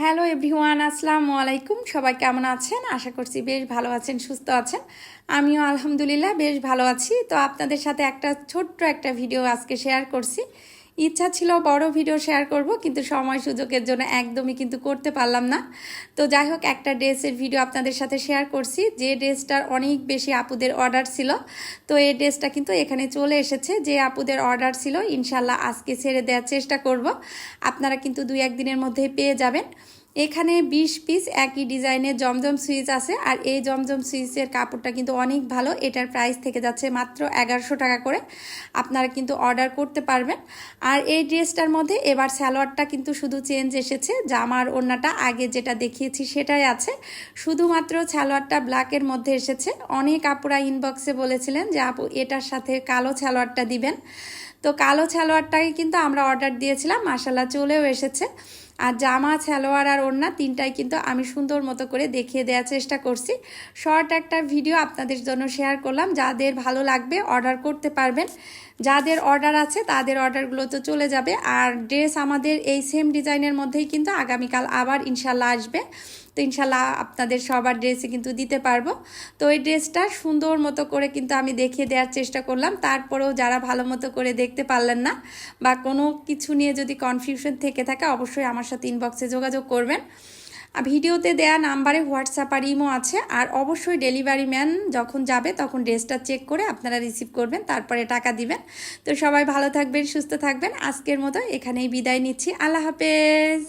Hello everyone, আসসালামু আলাইকুম। সবাই কেমন আছেন? আশা করছি বেশ ভালো আছেন, সুস্থ আছেন। আমিও আলহামদুলিল্লাহ বেশ ভালো আছি। তো আপনাদের সাথে একটা ছোট্ট একটা ভিডিও আজকে শেয়ার করছি। ইচ্ছা ছিল বড় ভিডিও শেয়ার করব, কিন্তু সময় সুযোগের জন্য একদমই কিন্তু করতে পারলাম না। তো যাই হোক, একটা ড্রেসের ভিডিও আপনাদের সাথে শেয়ার করছি। যে ড্রেসটার অনেক বেশি আপুদের অর্ডার ছিল, তো এই ড্রেসটা কিন্তু এখানে চলে এসেছে। যে আপুদের অর্ডার ছিল ইনশাল্লাহ আজকে ছেড়ে দেওয়ার চেষ্টা করব। আপনারা কিন্তু দুই একদিনের মধ্যে পেয়ে যাবেন। এখানে বিশ পিস একই ডিজাইনের জমজম সুইচ আছে, আর এই জমজম সুইচের কাপড়টা কিন্তু অনেক ভালো। এটার প্রাইস থেকে যাচ্ছে মাত্র এগারোশো টাকা করে। আপনারা কিন্তু অর্ডার করতে পারবেন। আর এই ড্রেসটার মধ্যে এবার স্যালোয়ারটা কিন্তু শুধু চেঞ্জ এসেছে, জামার ওড়নাটা আগে যেটা দেখিয়েছি সেটাই আছে। শুধুমাত্র স্যালোয়ারটা ব্ল্যাকের মধ্যে এসেছে। অনেক আপুরা ইনবক্সে বলেছিলেন যে, আপু, এটার সাথে কালো স্যালোয়ারটা দিবেন। তো কালো সালোয়ারটাকে কিন্তু আমরা অর্ডার দিয়েছিলাম মাসাল্লা চলেও এসেছে। আর জামা সালোয়ার আর ওড়না তিনটাই কিন্তু আমি সুন্দর মতো করে দেখিয়ে দেওয়ার চেষ্টা করছি। শর্ট একটা ভিডিও আপনাদের জন্য শেয়ার করলাম, যাদের ভালো লাগবে অর্ডার করতে পারবেন। যাদের অর্ডার আছে, তাদের অর্ডারগুলো তো চলে যাবে। আর ড্রেস আমাদের এই সেম ডিজাইনের মধ্যেই কিন্তু আগামীকাল আবার ইনশাল্লাহ আসবে। তো ইনশাল্লাহ আপনাদের সবার ড্রেসে কিন্তু দিতে পারব। তো এই ড্রেসটা সুন্দর মতো করে কিন্তু আমি দেখিয়ে দেওয়ার চেষ্টা করলাম। তারপরেও যারা ভালো মতো করে দেখতে পারলেন না বা কোনো কিছু নিয়ে যদি কনফিউশন থেকে থাকে, অবশ্যই আমার সাথে ইনবক্সে যোগাযোগ করবেন। ভিডিওতে দেয়া নাম্বারে হোয়াটসঅ্যাপ আর ইমো আছে, আর অবশ্যই ডেলিভারি ম্যান যখন যাবে তখন ড্রেসটা চেক করে আপনারা রিসিভ করবেন, তারপরে টাকা দিবেন। তো সবাই ভালো থাকবেন, সুস্থ থাকবেন। আজকের মতো এখানেই বিদায় নিচ্ছি। আল্লাহ হাফেজ।